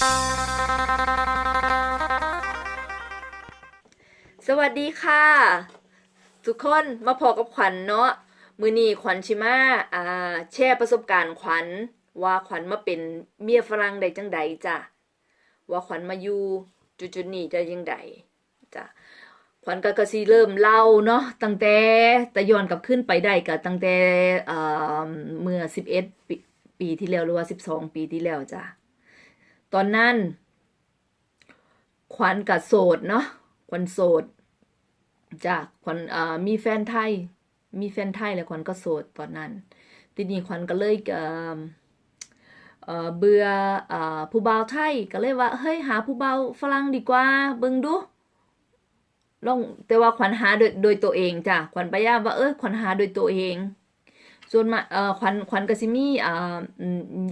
สวัสดีค่ะ ทุกคนมาพอกับขวัญเนาะมือนีขวัญชิมาอ่าแชร์ประสบการณ์ขวัญว่าขวัญมาเป็นเมียฝรั่งได้จังใดจ้ะว่าขวัญมาอยู่จุดๆนี้ได้ยังไดจ้ะขวัญก็กสิเริ่มเล่าเนาะตั้งแต่แต่ย้อนกลับขึ้นไปได้ก็ตั้งแต่เอ่อเมื่อ11ปีปีที่แล้วหรือว่า12ปีที่แล้วจ้ะ ตอนนั้น ขวัญกับโสดเนาะขวัญโสดจ้ะขวัญมีแฟนไทย มีแฟนไทยแล้วขวัญก็โสดตอนนั้น ทีนี้ขวัญก็เลยเเบื่ออผู้บ่าวไทยก็เลยว่าเฮ้ยหาผู้บ่าวฝรั่งดีกว่าเบิ่งดูลองแต่ว่าขวัญหาโดยโดยตัวเองจ้ะขวัญพยายามว่าเออขวัญหาโดยตัวเอง ส่วนมาเอ่อขวัญขวัญก็สิมีอ่อ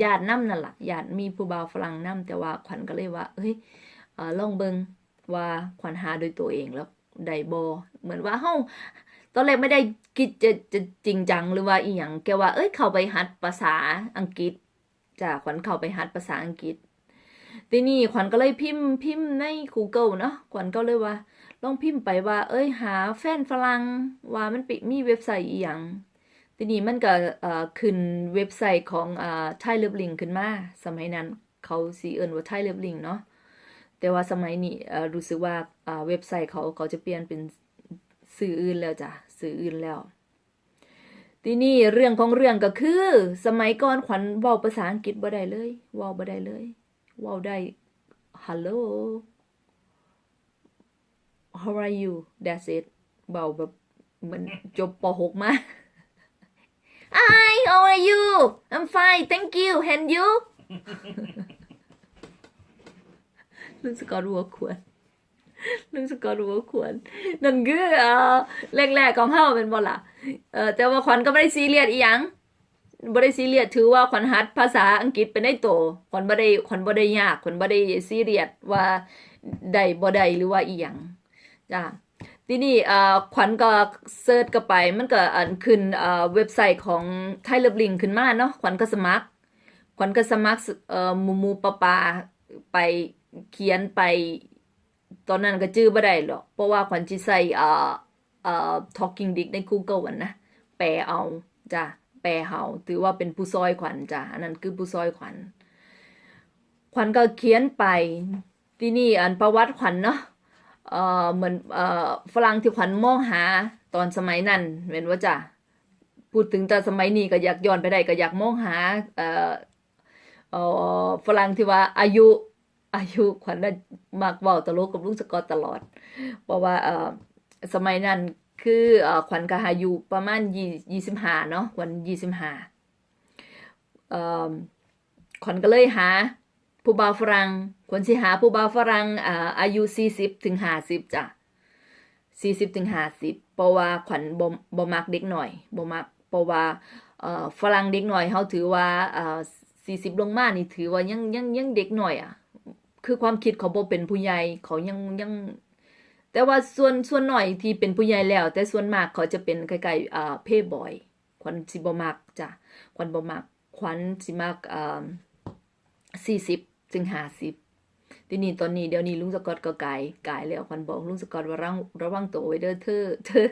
ญาตินำนั่นล่ะญาติมีผู้บ่าวฝรั่งนำแต่ว่าขวัญก็เลยว่าเฮ้ยเอ่อลองเบิ่งว่าขวัญหาโดยตัวเองแล้วได้บอเหมือนว่าเฮาตอนแรกไม่ได้คิดจะจะจริงจังหรือว่าอีหยังแกว่าเอ้ยเข้าไปหัดภาษาอังกฤษจ้ะขวัญเข้าไปหัดภาษาอังกฤษทีนี้ขวัญก็เลยพิมพ์พิมพ์ใน Google เนาะขวัญก็เลยว่าลองพิมพ์ไปว่า เอ้ยหาแฟนฝรั่งว่ามันปิมีเว็บไซต์อีหยัง ทีนี้มันก็ขึ้นเว็บไซต์ของอ่า Thai Love Link ขึ้นมาสมัยนั้นเขาสิเอิ้นว่า Thai Love Link เนาะแต่ว่าสมัยนี้รู้สึกว่าเว็บไซต์เขาเขาจะเปลี่ยนเป็นสื่ออื่นแล้วจ้ะสื่ออื่นแล้วทีนี้เรื่องของเรื่องก็คือ สมัยก่อนขวัญเว้าภาษาอังกฤษบ่ได้เลยเว้าบ่ได้เลยเว้าได้ hello how are you that's it เบาแบบเหมือนจบป .6 มา Hi how are you I'm fine thank you and you ลุงสกอตรัวควรลุงสกอตรัวควร นั่นคือเออแรกๆของเฮาเป็นบ่ล่ะเออแต่ว่าขวัญก็ไม่ได้ซีเรียสอีหยังบ่ได้ซีเรียสถือว่าขวัญหัดภาษาอังกฤษเป็นได้โตขวัญบ่ได้ขวัญบ่ได้ยากขวัญบ่ได้ซีเรียสว่าได้บ่ได้หรือว่าอีหยังจ้า ทีนี้เอ่อขวัญก็เซิร์ชเข้าไป มันก็อันขึ้นเว็บไซต์ของไทยเลิฟลิงขึ้นมาเนาะขวัญก็สมัคร ขวัญก็สมัครหมูมูปะปาไปเขียนไป ตอนนั้นก็จื้อบ่ได้หรอก เพราะว่าขวัญสิใส่เอ่อเอ่อ talking dick ใน Google อันนะ แปลเอาจ้ะแปลเฮาถือว่าเป็นผู้ซอยขวัญจ้ะอันนั้นคือผู้ซอยขวัญขวัญก็เขียนไป ที่นี่อันประวัติขวัญเนาะ เอ่อเหมือนเอ่อฝรั่งที่ขวัญมองหาตอนสมัยนั้นเห็นว่าจ้ะพูดถึงแต่สมัยนี้ก็อยากย้อนไปได้ก็อยากมองหาเอ่อเอ่อฝรั่งที่ว่าอายุอายุขวัญน่ะมักเว้าตลกกับลุงสกอตตลอด เพราะว่าเอ่อสมัยนั้นคือเอ่อขวัญก็อายุประมาณยี่25เนาะขวัญ25เอ่อขวัญก็เลยหาผู้บ่าวฝรั่ง ขวัญสิหาผู้บ่าวฝรั่งอ่าอายุ40ถึง50จ้ะ40ถึง50เพราะว่าขวัญบ่บ่มักเด็กหน่อยบ่มักเพราะว่าเอ่อฝรั่งเด็กหน่อยเฮาถือว่าเอ่อ40ลงมานี่ถือว่ายังยังยังเด็กหน่อยอะ คือความคิดเขาบ่เป็นผู้ใหญ่เขายังยัง แต่ว่าส่วนส่วนหน่อยที่เป็นผู้ใหญ่แล้ว แต่ส่วนมากเขาจะเป็นคล้ายๆอ่าเพย์บอยขวัญสิบ่มักจ้ะขวัญบ่มักขวัญสิมักอ่า40ถึง50 ทีนี้ตอนนี้เดี๋ยวนี้ลุงสกอตก็กายกายแล้วขวัญบอกลุงสกอตว่าระวังระวังตัวไว้เด้อเธอเธอ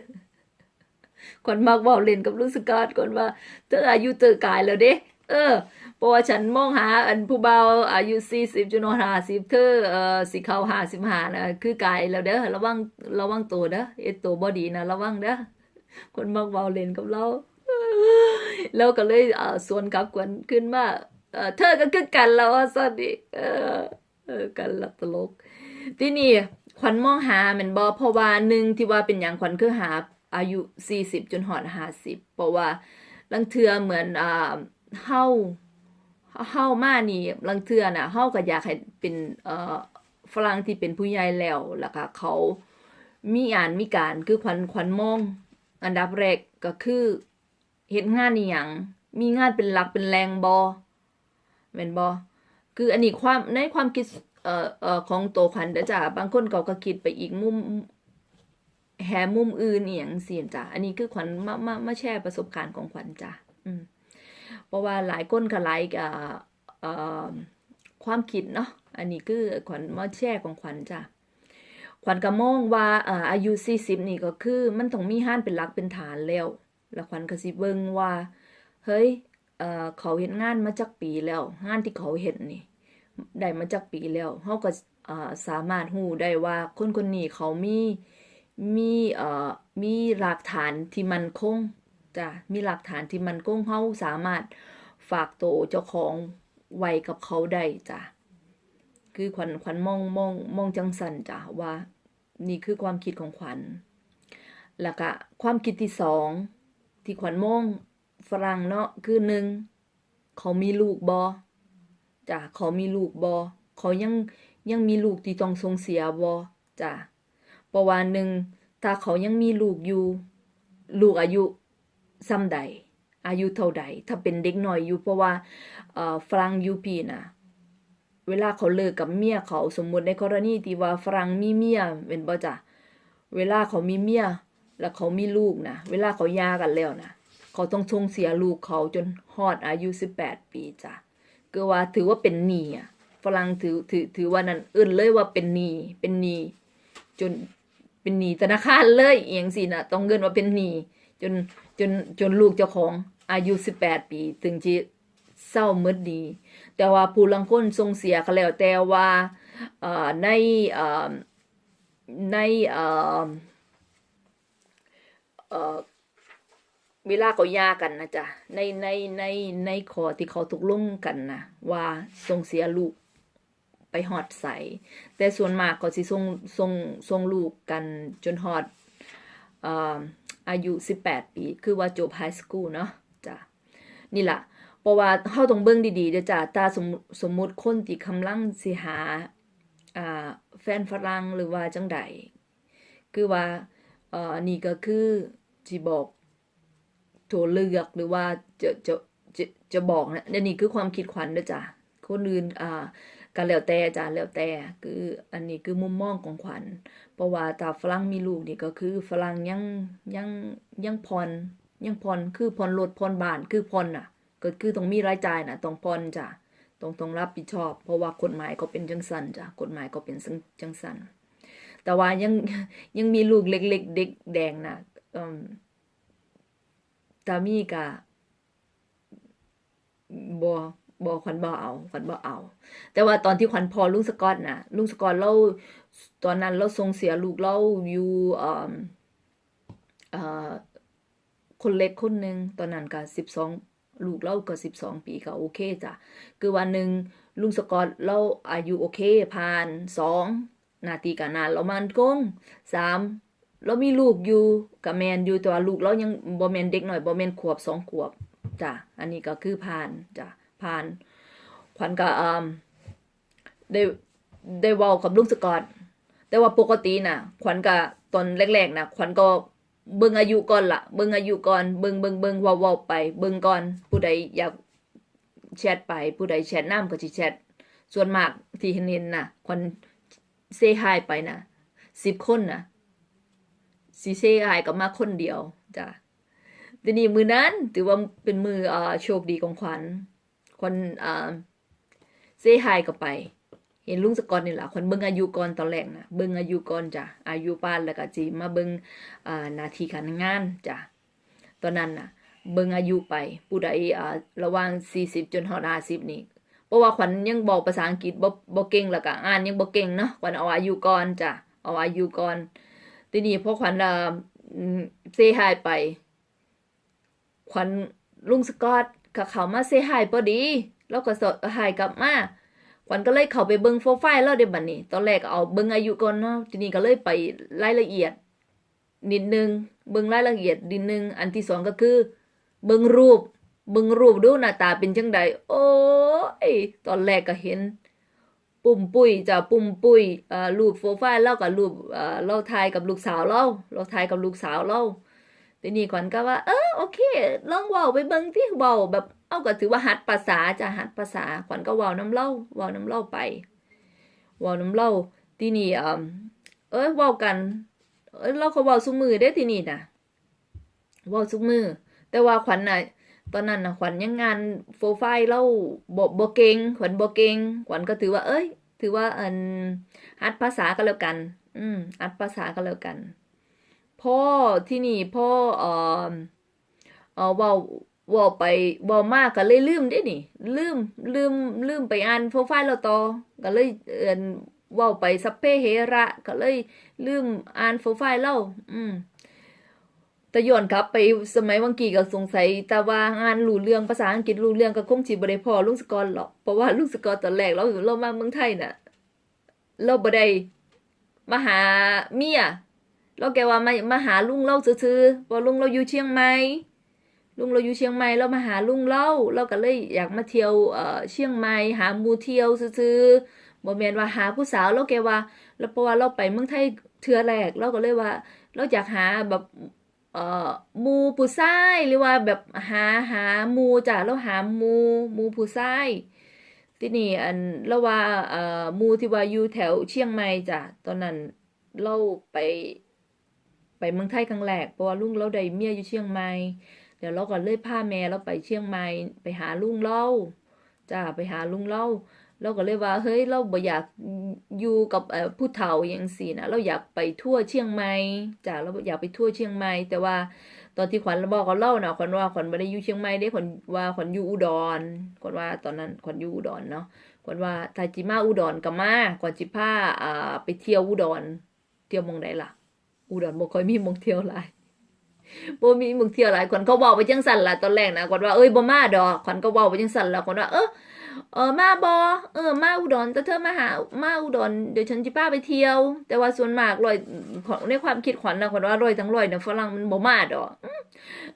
ขวัญมักเว้าเล่นกับลุงสกอตก่อนว่า เธออายุเธอกายแล้วเด้เออเพราะว่าฉันมองหาอันผู้เบาอายุ40จนห้าสิบเธอเออสิเข้า55นะคือกายแล้วเด้อระวังระวังตัวเด้อเอตัวบ่ดีนะระวังเด้อคนมักเว้าเล่นกับเราแล้วก็เลยเอ่อสวนกับกวนขึ้นมาเออเธอก็คือกันแล้วว่าซั่นดิเออ เออกันละตลกที่นี้ขวัญมองหาแม่นบ่เพราะว่าหนึ่งที่ว่าเป็นหยังขวัญคือหาอายุ40จนฮอด50เพราะว่าลังเทือเหมือนอ่าเฮาเฮามานี่ลังเทือน่ะเฮาก็อยากให้เป็นเอ่อฝรั่งที่เป็นผู้ใหญ่แล้วแล้วก็เขามีอ่านมีการคือขวัญขวัญมอง อันดับแรกก็คือเฮ็ดงานอีหยังมีงานเป็นหลักเป็นแรงบ่แม่นบ่ คืออันนี้ความในความคิดเอ่อเอ่อของตัวขวัญเด้อจ้ะบางคนเขาก็คิดไปอีกมุมแหมุมอื่นอีหยังซี่จ้ะอันนี้คือขวัญมามามาแชร์ประสบการณ์ของขวัญจ้ะอืมเพราะว่าหลายคนก็หลายอ่าเอ่อความคิดเนาะอันนี้คือขวัญมาแชร์ของขวัญจ้ะขวัญก็มองว่าเอ่ออายุ40นี่ก็คือ มันต้องมีห้านเป็นหลักเป็นฐานแล้ว แล้วขวัญก็สิเบิ่งว่า เฮ้ย เขาเฮ็ดงานมาจักปีแล้ว งานที่เขาเฮ็ดนี่ได้มาจากปีแล้วเฮาก็สามารถรู้ได้ว่าคนคนนี้เขามีมีเอ่อมีหลักฐานที่มันคงจ้ะมีหลักฐานที่มันคงเฮาสามารถฝากโตวเจ้าของไว้กับเขาได้จ้ะคือขวัญขวัญมองมองมองจังสันจ้ะว่า นี่คือความคิดของขวัญแล้วก็ความคิดที่สองที่ขวัญมอง ฝรั่งเนาะคือหนึ่งเขามีลูกบ่จ้ะเขามีลูกบอเขายังยังมีลูกที่ต้องส่งเสียบอจ้ะเพราะว่าหนึ่งถ้าเขายังมีลูกอยู่ ลูกอายุซ้ำใด อายุเท่าใด ถ้าเป็นเด็กหน้อยอยู่เพราะว่าฝรั่งยูพีน่ะเวลาเขาเลิกกับเมียเขาสมมุติในกรณีที่ว่าฝรั่งมีเมียเป็นบ่จ้ะเวลาเขามีเมียแล้วเขามีลูกนะเวลาเขาย่ากันแล้วนะ เขาต้องส่งเสียลูกเขาจนฮอดอายุ18ปีจ้ะก็ว่าถือว่าเป็นหนี้อะฝรั่งถือถือถือว่านั่นเอื่นเลยว่าเป็นหนี้เป็นหนี้จนเป็นหนี้ธนาคารเลยเอียงสินะต้องเงินว่าเป็นหนี้จนจนจนลูกเจ้าของอายุสิบแปดปี ถึงจะเศร้ามืดดี แต่ว่าผู้ลังคนทรงเสียก็แล้วแต่ว่าในเอ่อใน เวลาเขายากันนะจ๊ะในในในในขอที่เขาตกลงกันนะว่าส่งเสียลูกไปหอดใส แต่ส่วนมากก็สิส่งส่งส่งลูกกันจนหอดออายุ 18 ปี คือว่าจบไฮสคูลเนาะจ้ะนี่ล่ะเพราะว่าเฮาต้องเบิ่งดีๆเด้อจ้ะถ้าสมสมมติคนที่กำลังสิหาแฟนฝรั่งหรือว่าจังใดคือว่านี่ก็คือสิบอก ตัวเลือกหรือว่าจะจะจะจะบอกนะนี่ยนี่คือความคิดขวัญเด้อจ้ะคนอื่นอ่าก็แล้วแต่จ้ะแล้วแต่คืออันนี้คือมุมมองของขวัญเพราะว่าถ้าฝรั่งมีลูกนี่ก็คือฝรั่งยังยังยังผ่อนยังผ่อนคือผ่อนรถผ่อนบ้านคือผ่อนน่ะก็คือต้องมีรายจ่ายน่ะต้องผ่อนจ้ะต้องต้องรับผิดชอบ เพราะว่ากฎหมายก็เป็นจังสันจ้ะกฎหมายก็เป็นจังสันแต่ว่ายังยังมีลูกเล็ก ๆ เด็กแดงน่ะอืม ตามีกะบ่บ่ขวัญบ่เอาขวัญบ่เอา แต่ว่าตอนที่ขวัญพอลุงสกอตนะลุงสกอตเราตอนนั้นเราส่งเสียลูกเราอยู่เอ่อคนเล็กคนหนึ่งตอนนั้นก็สิบสองลูกเราก็สิบสองปีก็โอเคจ้ะคือวันหนึ่งลุงสกอตเราอายุโอเคผ่านสองนาทีกันนานเรามันกงสาม เรามีลูกอยู่กับแมนอยู่แต่ว่าลูกเรายังบ่แมนเด็กหน่อยบ่แมนขวบสองขวบจ้ะอันนี้ก็คือผ่านจ้ะผ่าน ขวัญก็อืมได้ได้ว้ากับลุงสกอตแต่ว่าปกติน่ะขวัญก็ตอนแรกๆน่ะขวัญก็เบิ่งอายุก่อนละเบิ่งอายุก่อนเบิ่งเบิ่งเบิ่งว้าว้าไป เบิ่งก่อน ผู้ใดอยากแชทไป ผู้ใดแชทน้ำก็สิแชทส่วนมากที่เห็นๆน่ะขวัญเซฮายไปน่ะ10คนน่ะ ซีเซ่อายกับมาคนเดียวจ้ะทีนี้มือนั้นถือว่าเป็นมืออ่าโชคดีของขวัญขวัญอ่าเซ่ไฮกับไป เห็นลุงสกอตนี่แหละขวัญเบิ่งอายุก่อนตอนแรกนะเบิ่งอายุก่อนจ้ะอายุป้านแล้วก็จีมาเบิ่งอ่านาทีการงานจ้ะตอนนั้นนะเบิ่งอายุไปผู้ใดอ่าระหว่าง40จนฮอด50นี่เพราะว่าขวัญยังบอกภาษาอังกฤษบ่บ่เก่งแล้วก็อ่านยังบ่เก่งเนาะขวัญเอาอายุก่อนจ้ะเอาอายุก่อน ทีนี้พอขวัญเซฮายไป ขวัญลุงสกอตกับเขามาเซฮายพอดี แล้วก็สดหายกลับมาขวัญก็เลยเข้าไปเบิ่งโปรไฟล์แล้วเดี๋ยวบัดนี้ ตอนแรกเอาเบิ่งอายุก่อนเนาะทีนี้ก็เลยไปรายละเอียด นิดนึงเบิ่งรายละเอียดนิดนึง อันที่สองก็คือ เบิ่งรูป เบิ่งรูปดูหน้าตาเป็นจังใดโอ้ยตอนแรกก็เห็น ปุ่มปุ้ยจะปุ่มปุ้ยเอ่อรูปโปรไฟล์เรากับรูปเอ่อเราถ่ายกับลูกสาวเราเราถ่ายกับลูกสาวเราทีนี้ขวัญก็ว่า เออโอเคลองเว้าไปเบิ่งที่เว้าแบบเอาก็ถือว่าหัดภาษาจะหัดภาษาขวัญก็เว้าน้ำเล่าเว้าน้ำเล่าไปเว้าน้ำเล่าทีนี้เอ่อเอ้ยเว้ากัน เอ้ยเราก็เว้าซุมือเด้ทีนี้นะเว้าซุมือ แต่ว่าขวัญน่ะ ตอนนั้นนะขวัญยังงานโฟไฟล์เล่าบ่บ่เกงขวัญบ่เกงขวัญก็ถือว่า เอ้ย ถือว่าอันอัดภาษาก็แล้วกัน อืมอัดภาษาก็แล้วกัน พ่อที่นี่พ่อเอ่อเอ่อว้าเว้าไปว้ามากก็เลยลืมได้นี่ ลืมลืมลืมไปอ่านโปรไฟล์เราต่อก็เลยเอิ้นว้าไปสัพเพเหระ ก็เลยลืมอ่านโปรไฟล์เราอืม แต่ย้อนกลับไปสมัยวังกี้ก็สงสัยแต่ว่างานรู้เรื่องภาษาอังกฤษรู้เรื่องก็คงสิบ่ได้พอลุงสกอตหรอกเพราะว่าลุงสกอตตอนแรกเราเรามาเมืองไทยน่ะ เราบ่ได้มาหาเมียเราแกว่ามามาหาลุงเราซื่อๆเพราะลุงเราอยู่เชียงใหม่ลุงเราอยู่เชียงใหม่เรามาหาลุงเราเราก็เลยอยากมาเที่ยวเอ่อเชียงใหม่หาหมู่เที่ยวซื่อๆบ่แม่นว่าหาผู้สาวเราแกว่า แล้วเพราะว่าเราไปเมืองไทยเทื่อแรกเราก็เลยว่า เราอยากหาแบบ เอ่อมูผู้ชายหรือว่าแบบหาหามูจ้ะเราหามูมูผู้ชายที่นี่อันเราว่าเอ่อมูที่ว่าอยู่แถวเชียงใหม่จ้ะตอนนั้นเราไป ไปเมืองไทยครั้งแรกเพราะว่าลุงเราได้เมียอยู่เชียงใหม่เดี๋ยวเราก็เลยพาแม่เราไปเชียงใหม่ไปหาลุงเราจ้ะไปหาลุงเรา เราก็เลยว่าเฮ้ยเราบ่อยากอยู่กับผู้เฒ่าอย่างสี่นะเราอยากไปทั่วเชียงใหม่จ้ะเราอยากไปทั่วเชียงใหม่แต่ว่าตอนที่ขวัญบอกกับเล่านะขวัญว่าขวัญไม่ได้อยู่เชียงใหม่เด้ขวัญว่าขวัญอยู่อุดรขวัญว่าตอนนั้นขวัญอยู่อุดรเนาะขวัญว่าถ้าจิมาอุดรก็มาขวัญจิพาอ่าไปเที่ยวอุดรเที่ยวมองใดล่ะ อุดรบ่ค่อยมีมองเที่ยวหลายบ่มีมองเที่ยวหลายขวัญก็เว้าไปจังซั่นล่ะตอนแรกนะขวัญว่าเอ้ยบ่มาดอกขวัญก็เว้าไปจังซั่นล่ะขวัญว่าเออ เออมาบอเออมาอุดรแต่เธอมาหามาอุดรเดี๋ยวฉันจะพาไปเที่ยว แต่ว่าส่วนมากลอยของในความคิดขวัญนะขวัญว่าลอยทั้งลอยเนี่ยฝรั่งมันบ่มาดอก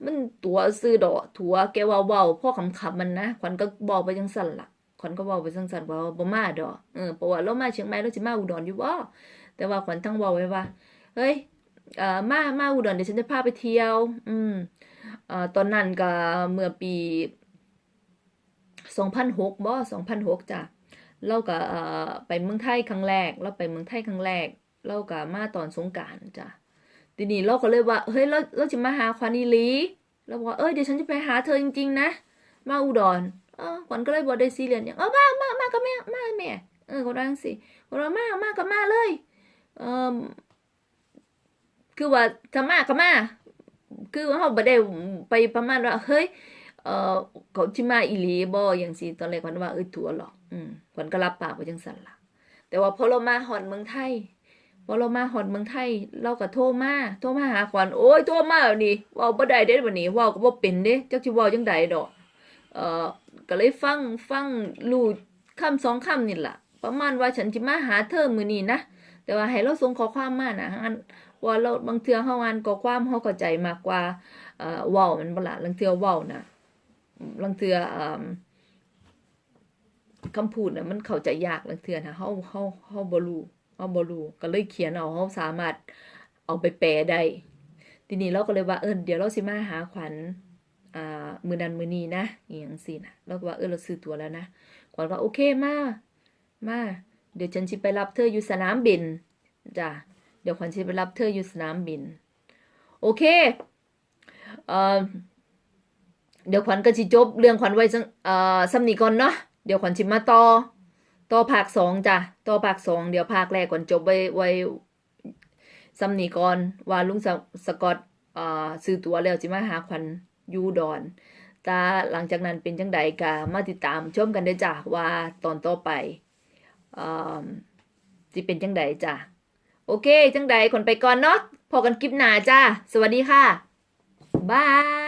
มันตัวซื้อดอกถัวแกว่าเว้าพ่อคำๆมันนะขวัญก็บอกไปจังสั่นละขวัญก็บอกไปจังสั่นว่าบ่มาดอกเออเพราะว่าเรามาเชียงใหม่เราสิมาอุดรอยู่บ่แต่ว่าขวัญทั้งบอกไว้ว่าเฮ้ยเอ่อมามาอุดรเดี๋ยวฉันจะพาไปเที่ยว อืมเอ่อตอนนั้นก็เมื่อปี 2006บ่2006จ้ะเราก็ไปเมืองไทยครั้งแรก เราไปเมืองไทยครั้งแรก เราก็มาตอนสงกานต์จ้ะทีนี้เราก็เลยว่า เฮ้ยเราเราจะมาหาขวัญอีลีเราบอกว่าเอ้ยเดี๋ยวฉันจะไปหาเธอจริงๆนะ มาอุดรเออขวัญก็เลยบอกได้ซีเรียสอย่างเออมามามากับแม่มาแม่เออขวัญว่าจังสิขวัญว่ามามากับมาเลยเออคือว่าถ้ามาก็มาคือว่าเราบ่ได้ไปประมาณว่าเฮ้ย เออเขาสิมาอีลีบ่อย่างซี่ตอนแรกขวัญว่าเอ้ยตัวหรอกอืมขวัญก็รับปากไว้จังซั่นละแต่ว่าพอเรามาฮอดเมืองไทยพอเรามาฮอดเมืองไทย เราก็โทรมาโทรมาหาขวัญโอ้ยโทรมาแล้วนี่เว้าบ่ได้เด้บัดนี้ว้าก็บ่เป็นเด้จักสิว้าจังใดดอกเอ่อก็เลยฟังฟังรู้คำสองคำนี่แหละประมาณว่าฉันสิมาหาเธอมือนี้นะแต่ว่าให้เราส่งข้อความมานะอันว่าเราบางเทือเฮาอ่านข้อความเฮาเข้าใจมากกว่าเอ่อว้ามันบ่ล่ะบางเทือว้านะ ลางเทืออคำพูดน่ะมันเข้าใจยากลางเทือนะเฮาเฮาเฮาบ่รู้เฮาบ่รู้ก็เลยเขียนเอาเฮาสามารถเอาไปแปลได้ทีนี้เราก็เลยว่าเออเดี๋ยวเราสิมาหาขวัญมือนันมือนีนะอีหยังซี่นะเราก็ว่าเออเราซื้อตัวแล้วนะขวัญว่าโอเคมามาเดี๋ยวฉันสิไปรับเธออยู่สนามบินจ้ะเดี๋ยวขวัญสิไปรับเธออยู่สนามบิน โอเคเอ่อ เดี๋ยวขวัญก็สิจบ เรื่องขวัญไว้จังเอ่อสำนีก่อนเนาะเดี๋ยวขวัญสิมาต่อต่อภาคสองจ้ะต่อภาคสองเดี๋ยวภาคแรกก่อนจบไว้ไว้สำนีก่อนว่าลุงสสกอตเอ่อซื้อตัวแล้วสิมาหาขวัญยูดอนต่หลังจากนั้นเป็นจังใดก็มาติดตามชมกันได้จ้ะว่าตอนต่อไปเอ่อสิเป็นจังใดจ้ะโอเค จังใดคนไปก่อนเนาะพอกันคลิปหน้าจ้า สวัสดีค่ะ บาย